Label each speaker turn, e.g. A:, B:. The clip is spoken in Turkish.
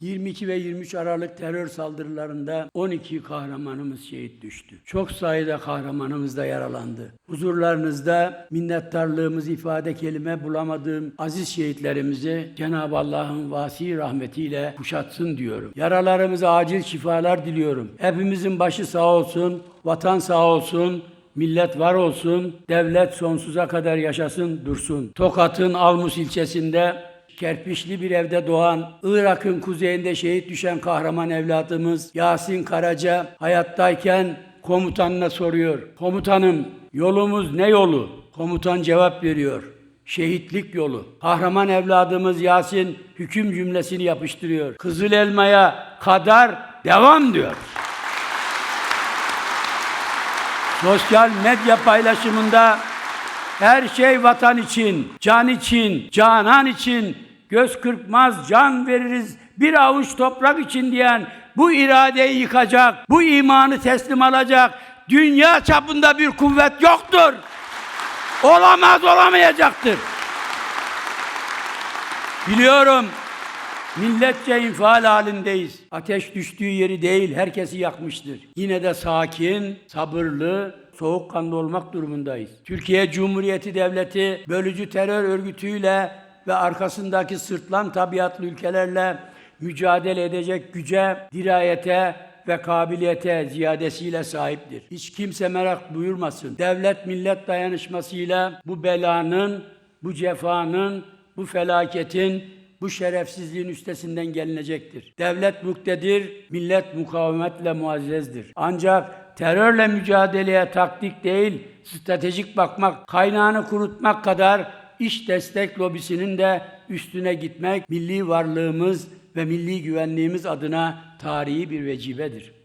A: 22 ve 23 Aralık terör saldırılarında 12 kahramanımız şehit düştü. Çok sayıda kahramanımız da yaralandı. Huzurlarınızda minnettarlığımızı ifade kelime bulamadığım aziz şehitlerimizi Cenab-ı Allah'ın vasi rahmetiyle kuşatsın diyorum. Yaralarımıza acil şifalar diliyorum. Hepimizin başı sağ olsun, vatan sağ olsun, Millet var olsun, devlet sonsuza kadar yaşasın, dursun. Tokat'ın Almus ilçesinde kerpiçli bir evde doğan, Irak'ın kuzeyinde şehit düşen kahraman evladımız Yasin Karaca hayattayken komutanına soruyor. Komutanım yolumuz ne yolu? Komutan cevap veriyor. Şehitlik yolu. Kahraman evladımız Yasin hüküm cümlesini yapıştırıyor. Kızıl elmaya kadar devam diyor. Sosyal medya paylaşımında her şey vatan için, can için, canan için, göz kırpmaz can veririz bir avuç toprak için diyen bu iradeyi yıkacak, bu imanı teslim alacak dünya çapında bir kuvvet yoktur. Olamaz, olamayacaktır. Biliyorum Milletçe infial halindeyiz. Ateş düştüğü yeri değil, herkesi yakmıştır. Yine de sakin, sabırlı, soğukkanlı olmak durumundayız. Türkiye Cumhuriyeti Devleti bölücü terör örgütüyle ve arkasındaki sırtlan tabiatlı ülkelerle mücadele edecek güce, dirayete ve kabiliyete ziyadesiyle sahiptir. Hiç kimse merak buyurmasın. Devlet millet dayanışmasıyla bu belanın, bu cefanın, bu felaketin bu şerefsizliğin üstesinden gelinecektir. Devlet muktedir, millet mukavemetle muazzezdir. Ancak terörle mücadeleye taktik değil, stratejik bakmak, kaynağını kurutmak kadar iş destek lobisinin de üstüne gitmek milli varlığımız ve milli güvenliğimiz adına tarihi bir vecibedir.